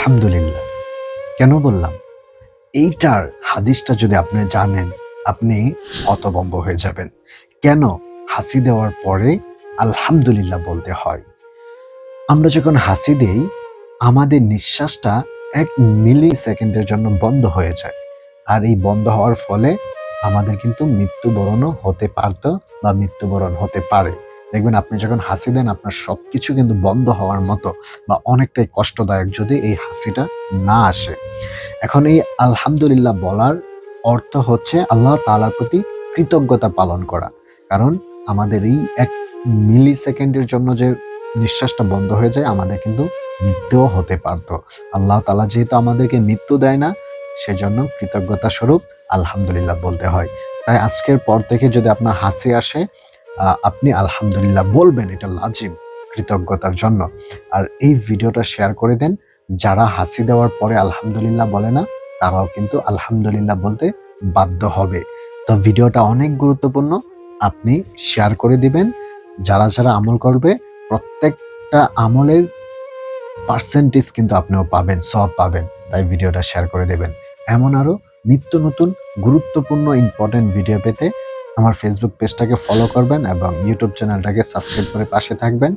আলহামদুলিল্লাহ। কেন বললাম? এইটার হাদিসটা যদি আপনি জানেন, আপনি হতবম্ব হয়ে যাবেন। কেন হাসি দেওয়ার পরে আলহামদুলিল্লাহ বলতে হয়? আমরা যখন হাসি দেই, আমাদের নিঃশ্বাসটা এক মিলি সেকেন্ডের জন্য বন্ধ হয়ে যায়। আর এই বন্ধ হওয়ার ফলে আমাদের কিন্তু মৃত্যুবরণও হতে পারত বা মৃত্যুবরণ হতে পারে। দেখবেন আপনি যখন হাসি দেন, আপনার সবকিছু কিন্তু বন্ধ হওয়ার মতো বা অনেকটাই কষ্টদায়ক যদি এই হাসিটা না আসে। এখন এই আলহামদুলিল্লাহ বলার অর্থ হচ্ছে আল্লাহ তালার প্রতি কৃতজ্ঞতা পালন করা। কারণ আমাদের এই এক মিলি সেকেন্ডের জন্য যে নিঃশ্বাসটা বন্ধ হয়ে যায়, আমাদের কিন্তু মৃত্যুও হতে পারতো। আল্লাহ তালা যেহেতু আমাদেরকে মৃত্যু দেয় না, সেজন্য কৃতজ্ঞতা স্বরূপ আলহামদুলিল্লাহ বলতে হয়। তাই আজকের পর থেকে যদি আপনার হাসি আসে আপনি আলহামদুলিল্লাহ বলবেন, এটা লাজিম, কৃতজ্ঞতার জন্য। আর এই ভিডিওটা শেয়ার করে দেন, যারা হাসি দেওয়ার পরে আলহামদুলিল্লাহ বলে না, তারাও কিন্তু আলহামদুলিল্লাহ বলতে বাধ্য হবে। তো ভিডিওটা অনেক গুরুত্বপূর্ণ, আপনি শেয়ার করে দিবেন। যারা যারা আমল করবে, প্রত্যেকটা আমলের পার্সেন্টেজ কিন্তু আপনিও পাবেন, সব পাবেন। তাই ভিডিওটা শেয়ার করে দেবেন। এমন আরও নিত্য নতুন, গুরুত্বপূর্ণ ইম্পর্টেন্ট ভিডিও পেতে আমার ফেসবুক পেজটাকে ফলো করবেন এবং ইউটিউব চ্যানেলটাকে সাবস্ক্রাইব করে পাশে থাকবেন।